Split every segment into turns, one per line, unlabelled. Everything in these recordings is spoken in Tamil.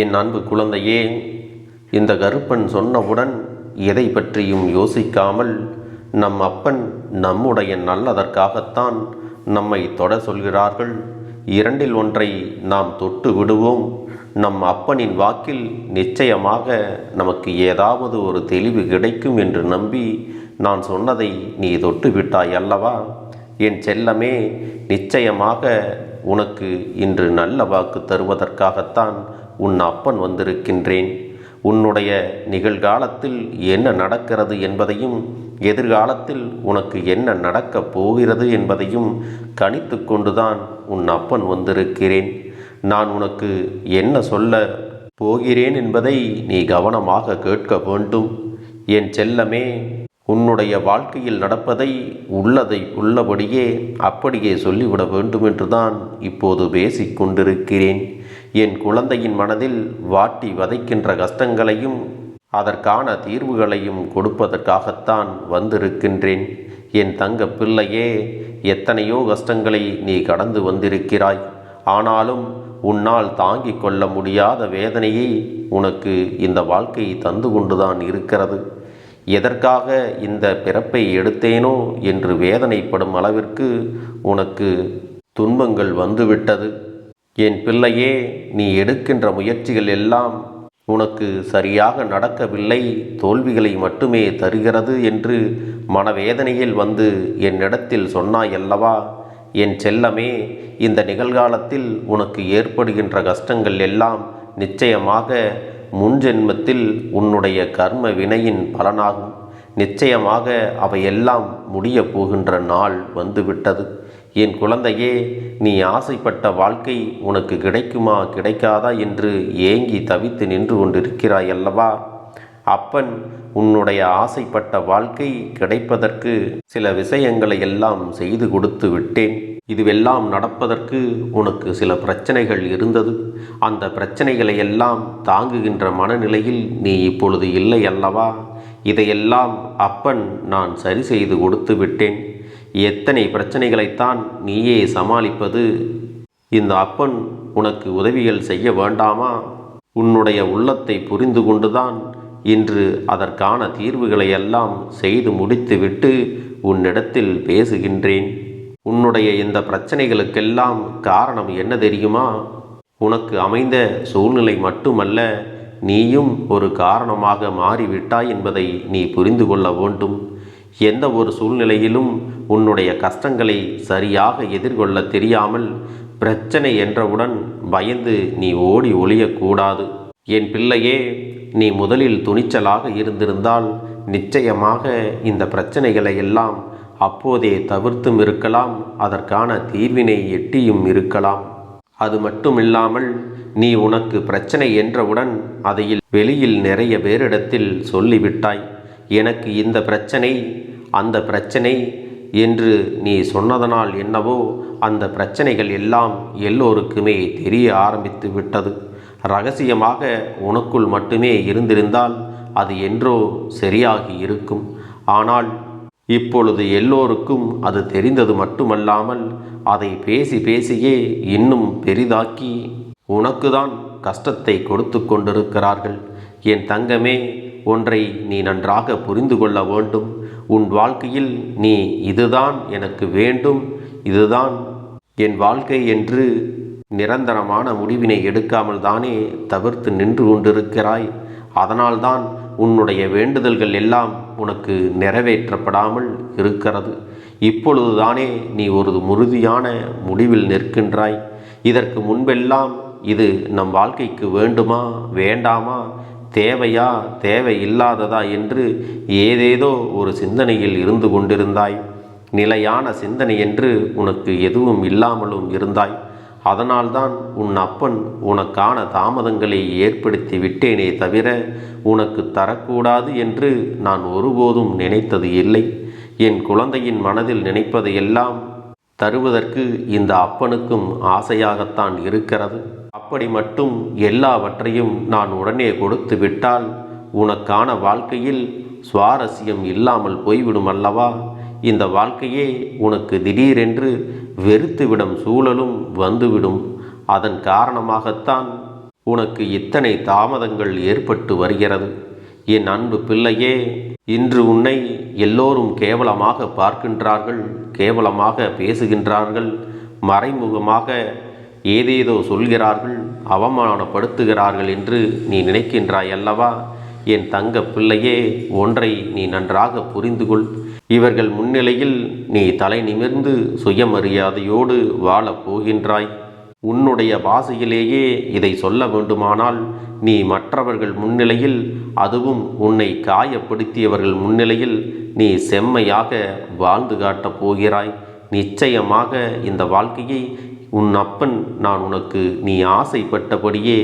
என் அன்பு குழந்தையே இந்த கருப்பன் சொன்னவுடன் எதை பற்றியும் யோசிக்காமல் நம் அப்பன் நம்முடைய நல்லதற்காகத்தான் நம்மை தொட சொல்கிறார்கள். இரண்டில் ஒன்றை நாம் தொட்டு விடுவோம். நம் அப்பனின் வாக்கில் நிச்சயமாக நமக்கு ஏதாவது ஒரு தெளிவு கிடைக்கும் என்று நம்பி நான் சொன்னதை நீ தொட்டு விட்டாய் அல்லவா? என் செல்லமே நிச்சயமாக உனக்கு இன்று நல்ல வாக்கு தருவதற்காகத்தான் உன் அப்பன் வந்திருக்கின்றேன். உன்னுடைய நிகழ்காலத்தில் என்ன நடக்கிறது என்பதையும் எதிர்காலத்தில் உனக்கு என்ன நடக்கப் போகிறது என்பதையும் கணித்து கொண்டுதான் உன் அப்பன் வந்திருக்கிறேன். நான் உனக்கு என்ன சொல்ல போகிறேன் என்பதை நீ கவனமாக கேட்க வேண்டும். என் செல்லமே உன்னுடைய வாழ்க்கையில் நடப்பதை உள்ளதை உள்ளபடியே அப்படியே சொல்லிவிட வேண்டும் என்றுதான் இப்போது பேசிக் கொண்டிருக்கிறேன் என் குழந்தையின் மனதில் வாட்டி வதைக்கின்ற கஷ்டங்களையும் அதற்கான தீர்வுகளையும் கொடுப்பதற்காகத்தான் வந்திருக்கின்றேன். என் தங்க பிள்ளையே எத்தனையோ கஷ்டங்களை நீ கடந்து வந்திருக்கிறாய். ஆனாலும் உன்னால் தாங்கிக் கொள்ள முடியாத வேதனையை உனக்கு இந்த வாழ்க்கை தந்து கொண்டுதான் இருக்கிறது. எதற்காக இந்த பிறப்பை எடுத்தேனோ என்று வேதனைப்படும் அளவிற்கு உனக்கு துன்பங்கள் வந்துவிட்டது. என் பிள்ளையே நீ எடுக்கின்ற முயற்சிகள் எல்லாம் உனக்கு சரியாக நடக்கவில்லை. தோல்விகளை மட்டுமே தருகிறது என்று மனவேதனையில் வந்து என்னிடத்தில் சொன்னாயல்லவா? என் செல்லமே இந்த நிகழ்காலத்தில் உனக்கு ஏற்படுகின்ற கஷ்டங்கள் எல்லாம் நிச்சயமாக முன்ஜென்மத்தில் உன்னுடைய கர்ம வினையின் பலனாகும். நிச்சயமாக அவையெல்லாம் முடிய போகின்ற நாள் வந்துவிட்டது. என் குழந்தையே நீ ஆசைப்பட்ட வாழ்க்கை உனக்கு கிடைக்குமா கிடைக்காதா என்று ஏங்கி தவித்து நின்று கொண்டிருக்கிறாய் அல்லவா? அப்பன் உன்னுடைய ஆசைப்பட்ட வாழ்க்கை கிடைப்பதற்கு சில விஷயங்களை எல்லாம் செய்து கொடுத்து விட்டேன். இதுவெல்லாம் நடப்பதற்கு உனக்கு சில பிரச்சனைகள் இருந்தது. அந்த பிரச்சனைகளை எல்லாம் தாங்குகின்ற மனநிலையில் நீ இப்பொழுது இல்லை அல்லவா? இதையெல்லாம் அப்பன் நான் சரி செய்து கொடுத்து விட்டேன். எத்தனை பிரச்சனைகளைத்தான் நீயே சமாளிப்பது? இந்த அப்பன் உனக்கு உதவிகள் செய்ய வேண்டாமா? உன்னுடைய உள்ளத்தை புரிந்து கொண்டுதான் இன்று அதற்கான தீர்வுகளை எல்லாம் செய்து முடித்துவிட்டு உன்னிடத்தில் பேசுகின்றேன். உன்னுடைய இந்த பிரச்சனைகளுக்கெல்லாம் காரணம் என்ன தெரியுமா? உனக்கு அமைந்த சூழ்நிலை மட்டுமல்ல நீயும் ஒரு காரணமாக மாறிவிட்டாய் என்பதை நீ புரிந்து கொள்ள வேண்டும். எந்த ஒரு சூழ்நிலையிலும் உன்னுடைய கஷ்டங்களை சரியாக எதிர்கொள்ள தெரியாமல் பிரச்சனை என்றவுடன் பயந்து நீ ஓடி ஒளியக்கூடாது. என் பிள்ளையே நீ முதலில் துணிச்சலாக இருந்திருந்தால் நிச்சயமாக இந்த பிரச்சனைகளை எல்லாம் அப்போதே தவிர்த்தும் இருக்கலாம் அதற்கான தீர்வினை எட்டியும் இருக்கலாம். அது மட்டுமில்லாமல் நீ உனக்கு பிரச்சனை என்றவுடன் அதையில் வெளியில் நிறைய பேரிடத்தில் சொல்லிவிட்டாய். எனக்கு இந்த பிரச்சனை அந்த பிரச்சனை என்று நீ சொன்னதனால் என்னவோ அந்த பிரச்சனைகள் எல்லாம் எல்லோருக்குமே தெரிய ஆரம்பித்து விட்டது. ரகசியமாக உனக்குள் மட்டுமே இருந்திருந்தால் அது என்றோ சரியாகி இருக்கும். ஆனால் இப்பொழுது எல்லோருக்கும் அது தெரிந்தது மட்டுமல்லாமல் அதை பேசி பேசியே இன்னும் பெரிதாக்கி உனக்குதான் கஷ்டத்தை கொடுத்து கொண்டிருக்கிறார்கள். என் தங்கமே ஒன்றை நீ நன்றாக புரிந்து கொள்ள வேண்டும். உன் வாழ்க்கையில் நீ இதுதான் எனக்கு வேண்டும். இதுதான் என் வாழ்க்கை என்று நிரந்தரமான முடிவினை எடுக்காமல் தானே தவிர்த்து நின்று கொண்டிருக்கிறாய். அதனால்தான் உன்னுடைய வேண்டுதல்கள் எல்லாம் உனக்கு நிறைவேற்றப்படாமல் இருக்கிறது. இப்பொழுதுதானே நீ ஒரு உறுதியான முடிவில் நிற்கின்றாய். இதற்கு முன்பெல்லாம் இது நம் வாழ்க்கைக்கு வேண்டுமா வேண்டாமா தேவையா தேவை இல்லாததா என்று ஏதேதோ ஒரு சிந்தனையில் இருந்து கொண்டிருந்தாய். நிலையான சிந்தனை என்று உனக்கு எதுவும் இல்லாமலும் இருந்தாய். அதனால்தான் உன் அப்பன் உனக்கான தாமதங்களை ஏற்படுத்தி விட்டேனே தவிர உனக்கு தரக்கூடாது என்று நான் ஒருபோதும் நினைத்தது இல்லை. என் குழந்தையின் மனதில் நினைப்பதையெல்லாம் தருவதற்கு இந்த அப்பனுக்கும் ஆசையாகத்தான் இருக்கிறது. அப்படி மட்டும் எல்லாவற்றையும் நான் உடனே கொடுத்து விட்டால் உனக்கான வாழ்க்கையில் சுவாரஸ்யம் இல்லாமல் போய்விடும் அல்லவா? இந்த வாழ்க்கையே உனக்கு திடீரென்று வெறுத்துவிடும் சூழலும் வந்துவிடும். அதன் காரணமாகத்தான் உனக்கு இத்தனை தாமதங்கள் ஏற்பட்டு வருகிறது. என் அன்பு பிள்ளையே இன்று உன்னை எல்லோரும் கேவலமாக பார்க்கின்றார்கள் கேவலமாக பேசுகின்றார்கள் மறைமுகமாக ஏதேதோ சொல்கிறார்கள் அவமானப்படுத்துகிறார்கள் என்று நீ நினைக்கின்றாய் அல்லவா? என் தங்க பிள்ளையே ஒன்றை நீ நன்றாக புரிந்து கொள். இவர்கள் முன்னிலையில் நீ தலை நிமிர்ந்து சுயமரியாதையோடு வாழப் போகின்றாய். உன்னுடைய பாசையிலேயே இதை சொல்ல வேண்டுமானால் நீ மற்றவர்கள் முன்னிலையில் அதுவும் உன்னை காயப்படுத்தியவர்கள் முன்னிலையில் நீ செம்மையாக வாழ்ந்து காட்டப் போகிறாய். நிச்சயமாக இந்த வாழ்க்கையை உன் அப்பன் நான் உனக்கு நீ ஆசைப்பட்டபடியே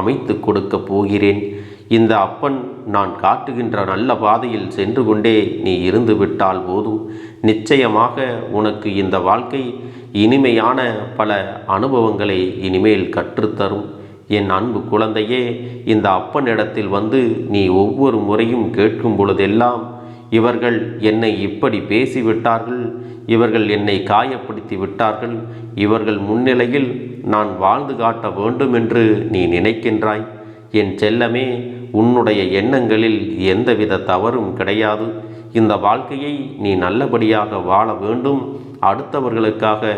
அமைத்து கொடுக்கப் போகிறேன். இந்த அப்பன் நான் காட்டுகின்ற நல்ல பாதையில் சென்று கொண்டே நீ இருந்து விட்டால் போதும். நிச்சயமாக உனக்கு இந்த வாழ்க்கை இனிமையான பல அனுபவங்களை இனிமேல் கற்றுத்தரும். என் அன்பு குழந்தையே இந்த அப்பனிடத்தில் வந்து நீ ஒவ்வொரு முறையும் கேட்கும் பொழுதெல்லாம் இவர்கள் என்னை இப்படி பேசிவிட்டார்கள். இவர்கள் என்னை காயப்படுத்தி விட்டார்கள். இவர்கள் முன்னிலையில் நான் வாழ்ந்து காட்ட வேண்டும் என்று நீ நினைக்கின்றாய். என் செல்லமே உன்னுடைய எண்ணங்களில் எந்தவித தவறும் கிடையாது. இந்த வாழ்க்கையை நீ நல்லபடியாக வாழ வேண்டும். அடுத்தவர்களுக்காக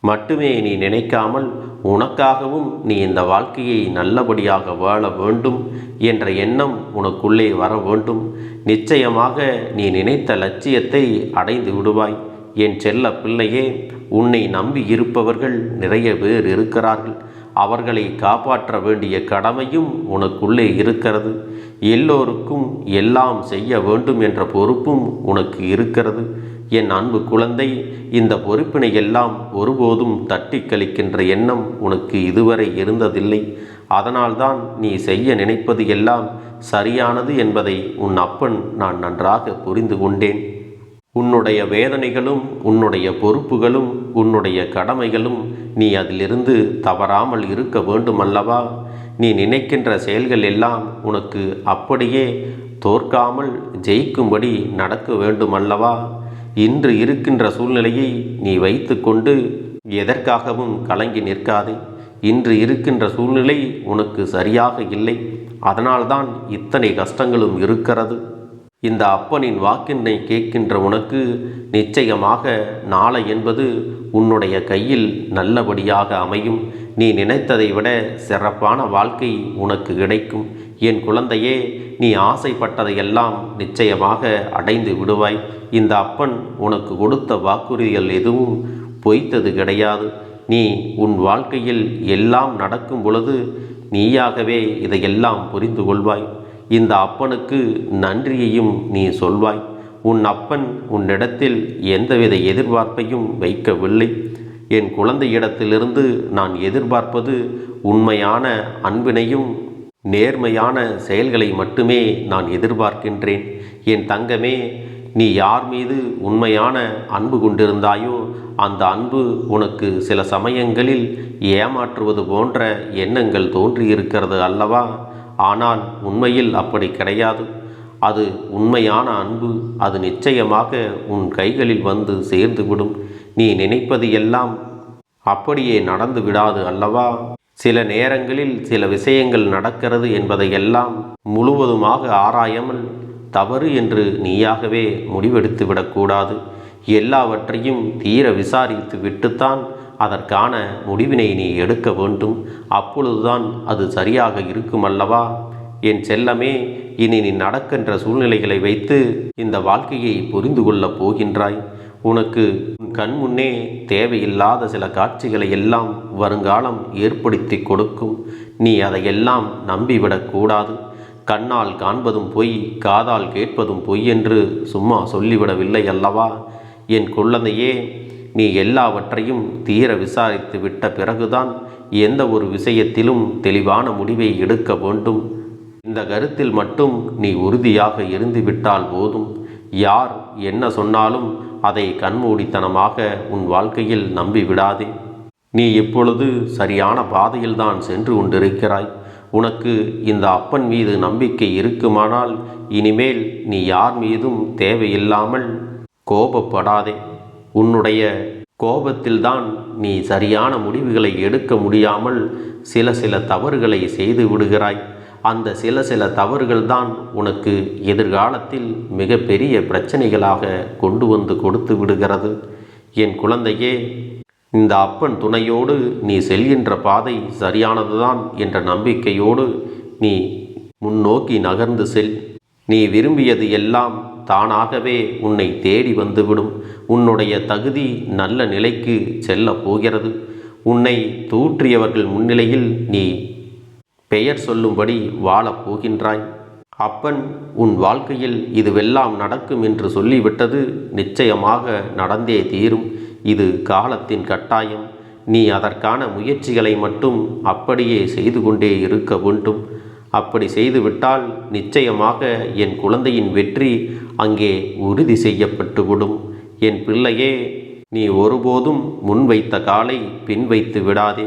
மட்டுமே நீ நினைக்காமல் உனக்காகவும் நீ இந்த வாழ்க்கையை நல்லபடியாக வாழ வேண்டும் என்ற எண்ணம் உனக்குள்ளே வர வேண்டும். நிச்சயமாக நீ நினைத்த லட்சியத்தை அடைந்து விடுவாய். என் செல்ல பிள்ளையே உன்னை நம்பி இருப்பவர்கள் நிறைய பேர் இருக்கிறார்கள். அவர்களை காப்பாற்ற வேண்டிய கடமையும் உனக்குள்ளே இருக்கிறது. எல்லோருக்கும் எல்லாம் செய்ய வேண்டும் என்ற பொறுப்பும் உனக்கு இருக்கிறது. என் அன்பு குழந்தை இந்த பொறுப்பினை எல்லாம் ஒருபோதும் தட்டி கழிக்கின்ற எண்ணம் உனக்கு இதுவரை இருந்ததில்லை. அதனால்தான் நீ செய்ய நினைப்பது எல்லாம் சரியானது என்பதை உன் அப்பன் நான் நன்றாக புரிந்து கொண்டேன். உன்னுடைய வேதனைகளும் உன்னுடைய பொறுப்புகளும் உன்னுடைய கடமைகளும் நீ அதிலிருந்து தவறாமல் இருக்க வேண்டுமல்லவா? நீ நினைக்கின்ற செயல்கள் எல்லாம் உனக்கு அப்படியே தோற்காமல் ஜெயிக்கும்படி நடக்க வேண்டுமல்லவா? இன்று இருக்கின்ற சூழ்நிலையை நீ வைத்துக்கொண்டு எதற்காகவும் கலங்கி நிற்காதே. இன்று இருக்கின்ற சூழ்நிலை உனக்கு சரியாக இல்லை. அதனால்தான் இத்தனை கஷ்டங்களும் இருக்கிறது. இந்த அப்பனின் வாக்கினை கேட்கின்ற உனக்கு நிச்சயமாக நாளை என்பது உன்னுடைய கையில் நல்லபடியாக அமையும். நீ நினைத்ததை விட சிறப்பான வாழ்க்கை உனக்கு கிடைக்கும். என் குழந்தையே நீ ஆசைப்பட்டதையெல்லாம் நிச்சயமாக அடைந்து விடுவாய். இந்த அப்பன் உனக்கு கொடுத்த வாக்குறுதிகள் எதுவும் பொய்த்தது கிடையாது. நீ உன் வாழ்க்கையில் எல்லாம் நடக்கும் பொழுது நீயாகவே இதையெல்லாம் புரிந்து கொள்வாய். இந்த அப்பனுக்கு நன்றியையும் நீ சொல்வாய். உன் அப்பன் உன்னிடத்தில் எந்தவித எதிர்பார்ப்பையும் வைக்கவில்லை. என் குழந்தையிடத்திலிருந்து நான் எதிர்பார்ப்பது உண்மையான அன்பினையும் நேர்மையான செயல்களை மட்டுமே நான் எதிர்பார்க்கின்றேன். என் தங்கமே நீ யார் மீது உண்மையான அன்பு கொண்டிருந்தாயோ அந்த அன்பு உனக்கு சில சமயங்களில் ஏமாற்றுவது போன்ற எண்ணங்கள் தோன்றியிருக்கிறது அல்லவா? ஆனால் உண்மையில் அப்படி கிடையாது. அது உண்மையான அன்பு அது நிச்சயமாக உன் கைகளில் வந்து சேர்ந்துவிடும். நீ நினைப்பது எல்லாம் அப்படியே நடந்து விடாது அல்லவா? சில நேரங்களில் சில விஷயங்கள் நடக்கிறது என்பதையெல்லாம் முழுவதுமாக ஆராயாமல் தவறு என்று நீயாகவே முடிவெடுத்து விடக்கூடாது எல்லாவற்றையும் தீர விசாரித்து விட்டுத்தான் அதற்கான முடிவினை நீ எடுக்க வேண்டும். அப்பொழுதுதான் அது சரியாக இருக்கும் அல்லவா என் செல்லமே இனி நீ நடக்கின்ற சூழ்நிலைகளை வைத்து இந்த வாழ்க்கையை புரிந்து கொள்ளப் போகின்றாய். உனக்கு உன் கண் முன்னே தேவையில்லாத சில காட்சிகளை எல்லாம் வருங்காலம் ஏற்படுத்தி கொடுக்கும். நீ அதையெல்லாம் நம்பிவிடக்கூடாது கண்ணால் காண்பதும் பொய் காதால் கேட்பதும் பொய் என்று சும்மா சொல்லிவிடவில்லை அல்லவா? என் குழந்தையே நீ எல்லாவற்றையும் தீர விசாரித்து விட்ட பிறகுதான் எந்த ஒரு விஷயத்திலும் தெளிவான முடிவை எடுக்க வேண்டும். இந்த கருத்தில் மட்டும் நீ உறுதியாக இருந்துவிட்டால் போதும். யார் என்ன சொன்னாலும் அதை கண்மூடித்தனமாக உன் வாழ்க்கையில் நம்பிவிடாதே. நீ இப்பொழுது சரியான பாதையில்தான் சென்று கொண்டிருக்கிறாய். உனக்கு இந்த அப்பன் மீது நம்பிக்கை இருக்குமானால் இனிமேல் நீ யார் மீதும் தேவையில்லாமல் கோபப்படாதே. உன்னுடைய கோபத்தில்தான் நீ சரியான முடிவுகளை எடுக்க முடியாமல் சில சில தவறுகளை செய்து விடுகிறாய். அந்த சில சில தவறுகள் தான் உனக்கு எதிர்காலத்தில் மிகப்பெரிய பிரச்சனைகளாக கொண்டு வந்து கொடுத்து விடுகிறது. என் குழந்தையே இந்த அப்பன் துணையோடு நீ செல்கின்ற பாதை சரியானதுதான் என்ற நம்பிக்கையோடு நீ முன்னோக்கி நகர்ந்து செல். நீ விரும்பியது எல்லாம் தானாகவே உன்னை தேடி வந்துவிடும். உன்னுடைய தகுதி நல்ல நிலைக்கு செல்லப் போகிறது. உன்னை தூற்றியவர்கள் முன்னிலையில் நீ பெயர் சொல்லும்படி வாழப் போகின்றாய். அப்பன் உன் வாழ்க்கையில் இதுவெல்லாம் நடக்கும் என்று சொல்லிவிட்டது நிச்சயமாக நடந்தே தீரும். இது காலத்தின் கட்டாயம். நீ அதற்கான முயற்சிகளை மட்டும் அப்படியே செய்து கொண்டே இருக்க வேண்டும். அப்படி செய்துவிட்டால் நிச்சயமாக என் குழந்தையின் வெற்றி அங்கே உறுதி செய்யப்பட்டுவிடும். என் பிள்ளையே நீ ஒருபோதும் முன்வைத்த காலை பின் வைத்து விடாதே.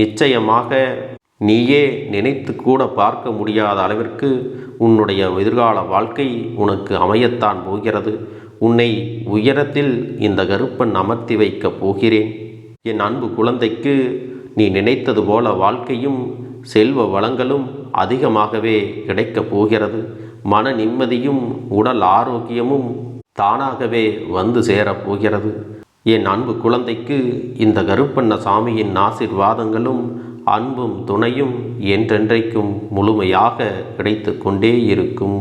நிச்சயமாக நீயே நினைத்து கூட பார்க்க முடியாத அளவிற்கு உன்னுடைய எதிர்கால வாழ்க்கை உனக்கு அமையத்தான் போகிறது. உன்னை உயரத்தில் இந்த கருப்பன் அமர்த்தி வைக்கப் போகிறேன். என் அன்பு குழந்தைக்கு நீ நினைத்தது போல வாழ்க்கையும் செல்வ வளங்களும் அதிகமாகவே கிடைக்கப் போகிறது. மன நிம்மதியும் உடல் ஆரோக்கியமும் தானாகவே வந்து சேரப்போகிறது என் அன்பு குழந்தைக்கு இந்த கருப்பண்ண சாமியின் ஆசிர்வாதங்களும் அன்பும் துணையும் என்றென்றைக்கும் முழுமையாக கிடைத்து கொண்டே இருக்கும்.